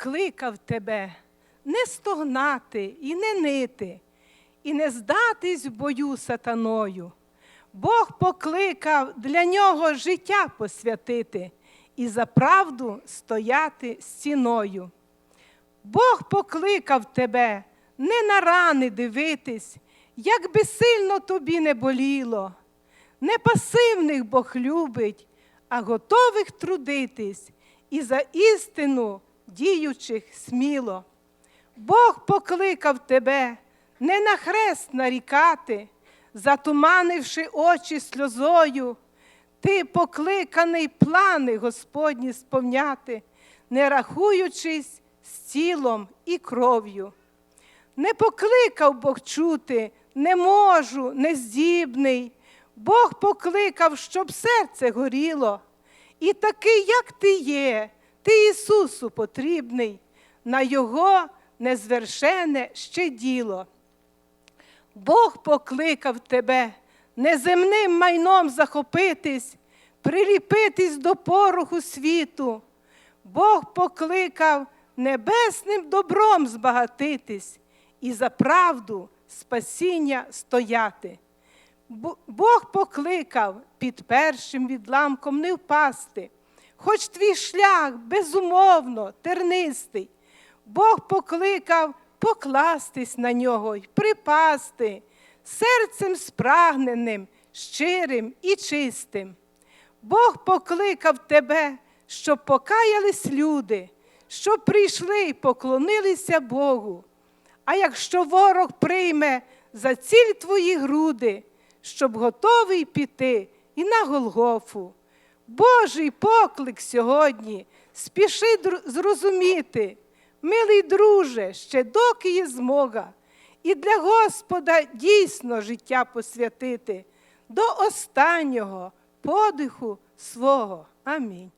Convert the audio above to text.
покликав тебе не стогнати і не нити, і не здатись бою сатаною. Бог покликав для нього життя посвятити і за правду стояти стіною. Бог покликав тебе не на рани дивитись, як би сильно тобі не боліло. Не пасивних Бог любить, а готових трудитись і за істину діючих сміло. Бог покликав тебе не на хрест нарікати, затуманивши очі сльозою. Ти покликаний плани Господні сповняти, не рахуючись з тілом і кров'ю. Не покликав Бог чути, не можу, не здібний. Бог покликав, щоб серце горіло. І такий, як ти є, ти Ісусу потрібний, на Його незвершене ще діло. Бог покликав тебе неземним майном захопитись, приліпитись до пороху світу. Бог покликав небесним добром збагатитись і за правду спасіння стояти. Бог покликав під першим відламком не впасти, хоч твій шлях безумовно тернистий. Бог покликав покластись на нього й припасти серцем спрагненим, щирим і чистим. Бог покликав тебе, щоб покаялись люди, щоб прийшли й поклонилися Богу. А якщо ворог прийме за ціль твої груди, щоб готовий піти і на Голгофу. Божий поклик сьогодні, спіши зрозуміти, милий друже, ще доки є змога, і для Господа дійсно життя посвятити до останнього подиху свого. Амінь.